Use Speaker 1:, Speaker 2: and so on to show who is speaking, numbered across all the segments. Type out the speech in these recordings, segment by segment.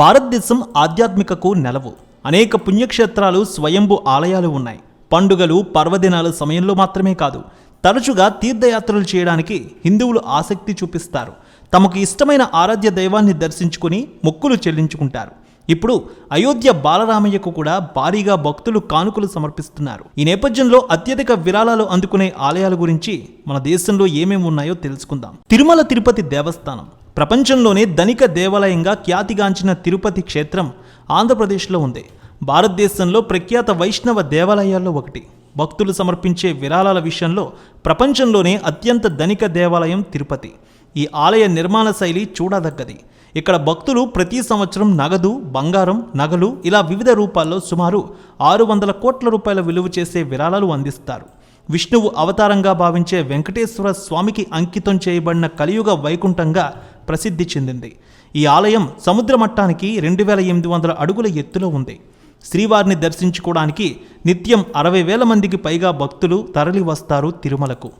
Speaker 1: భారతదేశం ఆధ్యాత్మికకు నెలవు. అనేక పుణ్యక్షేత్రాలు స్వయంభు ఆలయాలు ఉన్నాయి. పండుగలు పర్వదినాల సమయంలో మాత్రమే కాదు తరచుగా తీర్థయాత్రలు చేయడానికి హిందువులు ఆసక్తి చూపిస్తారు. తమకు ఇష్టమైన ఆరాధ్య దైవాన్ని దర్శించుకుని మొక్కులు చెల్లించుకుంటారు. ఇప్పుడు అయోధ్య బాలరామయ్యకు కూడా భారీగా భక్తులు కానుకలు సమర్పిస్తున్నారు. ఈ నేపథ్యంలో అత్యధిక విరాళాలు అందుకునే ఆలయాల గురించి మన దేశంలో ఏమేమి ఉన్నాయో తెలుసుకుందాం. తిరుమల తిరుపతి దేవస్థానం. ప్రపంచంలోనే ధనిక దేవాలయంగా ఖ్యాతిగాంచిన తిరుపతి క్షేత్రం ఆంధ్రప్రదేశ్లో ఉంది. భారతదేశంలో ప్రఖ్యాత వైష్ణవ దేవాలయాల్లో ఒకటి. భక్తులు సమర్పించే విరాళాల విషయంలో ప్రపంచంలోనే అత్యంత ధనిక దేవాలయం తిరుపతి. ఈ ఆలయ నిర్మాణ శైలి చూడదగ్గది. ఇక్కడ భక్తులు ప్రతి సంవత్సరం నగదు బంగారం నగలు ఇలా వివిధ రూపాల్లో సుమారు ఆరు వందల కోట్ల రూపాయల విలువ చేసే విరాళాలు అందిస్తారు. విష్ణువు అవతారంగా భావించే వెంకటేశ్వర స్వామికి అంకితం చేయబడిన కలియుగ వైకుంఠంగా ప్రసిద్ధి చెందింది. ఈ ఆలయం సముద్ర మట్టానికి రెండు వేల ఎనిమిది వందల అడుగుల ఎత్తులో ఉంది. శ్రీవారిని దర్శించుకోవడానికి నిత్యం అరవై వేల మందికి పైగా భక్తులు తరలి వస్తారు తిరుమలకు.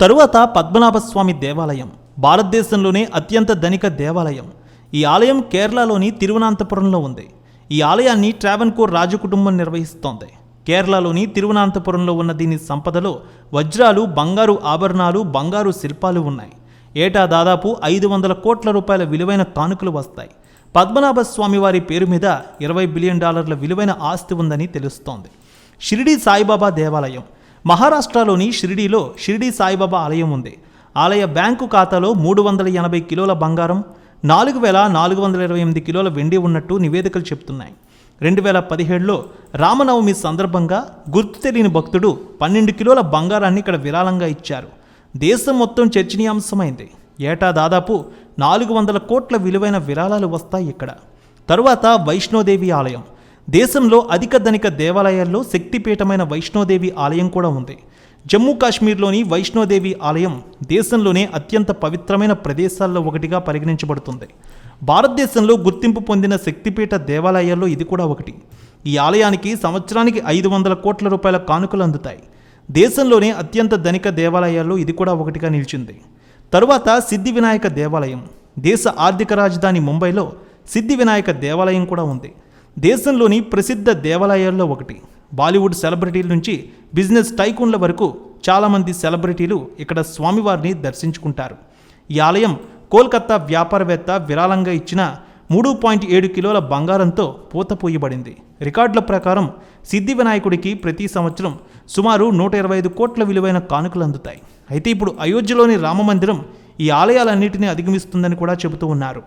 Speaker 1: తరువాత పద్మనాభస్వామి దేవాలయం భారతదేశంలోనే అత్యంత ధనిక దేవాలయం. ఈ ఆలయం కేరళలోని తిరువనంతపురంలో ఉంది. ఈ ఆలయాన్ని ట్రావెన్కోర్ రాజకుటుంబం నిర్వహిస్తోంది. కేరళలోని తిరువనంతపురంలో ఉన్న దీని సంపదలో వజ్రాలు బంగారు ఆభరణాలు బంగారు శిల్పాలు ఉన్నాయి. ఏటా దాదాపు ఐదు వందల కోట్ల రూపాయల విలువైన కానుకలు వస్తాయి. పద్మనాభ స్వామి వారి పేరు మీద ఇరవై బిలియన్ డాలర్ల విలువైన ఆస్తి ఉందని తెలుస్తోంది. షిరిడి సాయిబాబా దేవాలయం. మహారాష్ట్రలోని షిరిడీలో షిరిడి సాయిబాబా ఆలయం ఉంది. ఆలయ బ్యాంకు ఖాతాలో మూడు వందల ఎనభై కిలోల బంగారం నాలుగు వేల నాలుగు వందల ఇరవై ఎనిమిది కిలోల వెండి ఉన్నట్టు నివేదికలు చెప్తున్నాయి. రెండు వేల పదిహేడులో రామనవమి సందర్భంగా గుర్తు తెలియని భక్తుడు పన్నెండు కిలోల బంగారాన్ని ఇక్కడ విరాళంగా ఇచ్చారు. దేశం మొత్తం చర్చనీయాంశమైంది. ఏటా దాదాపు నాలుగు వందల కోట్ల విలువైన విరాళాలు వస్తాయి ఇక్కడ. తరువాత వైష్ణోదేవి ఆలయం. దేశంలో అధిక ధనిక దేవాలయాల్లో శక్తిపీఠమైన వైష్ణోదేవి ఆలయం కూడా ఉంది. జమ్మూ కాశ్మీర్లోని వైష్ణోదేవి ఆలయం దేశంలోనే అత్యంత పవిత్రమైన ప్రదేశాల్లో ఒకటిగా పరిగణించబడుతుంది. భారతదేశంలో గుర్తింపు పొందిన శక్తిపీఠ దేవాలయాల్లో ఇది కూడా ఒకటి. ఈ ఆలయానికి సంవత్సరానికి ఐదు వందల కోట్ల రూపాయల కానుకలు అందుతాయి. దేశంలోనే అత్యంత ధనిక దేవాలయాల్లో ఇది కూడా ఒకటిగా నిలిచింది. తరువాత సిద్ధి వినాయక దేవాలయం దేశ ఆర్థిక రాజధాని ముంబైలో సిద్ధి వినాయక దేవాలయం కూడా ఉంది. దేశంలోని ప్రసిద్ధ దేవాలయాల్లో ఒకటి. బాలీవుడ్ సెలబ్రిటీల నుంచి బిజినెస్ టైకూన్ల వరకు చాలామంది సెలబ్రిటీలు ఇక్కడ స్వామివారిని దర్శించుకుంటారు. ఈ ఆలయం కోల్కత్తా వ్యాపారవేత్త విరాళంగా ఇచ్చిన మూడు పాయింట్ ఏడు కిలోల బంగారంతో పూతపోయబడింది. రికార్డుల ప్రకారం సిద్ధి వినాయకుడికి ప్రతి సంవత్సరం సుమారు నూట ఇరవై ఐదు కోట్ల విలువైన కానుకలు అందుతాయి. అయితే ఇప్పుడు అయోధ్యలోని రామమందిరం ఈ ఆలయాలన్నింటినీ అధిగమిస్తుందని కూడా చెబుతూ ఉన్నారు.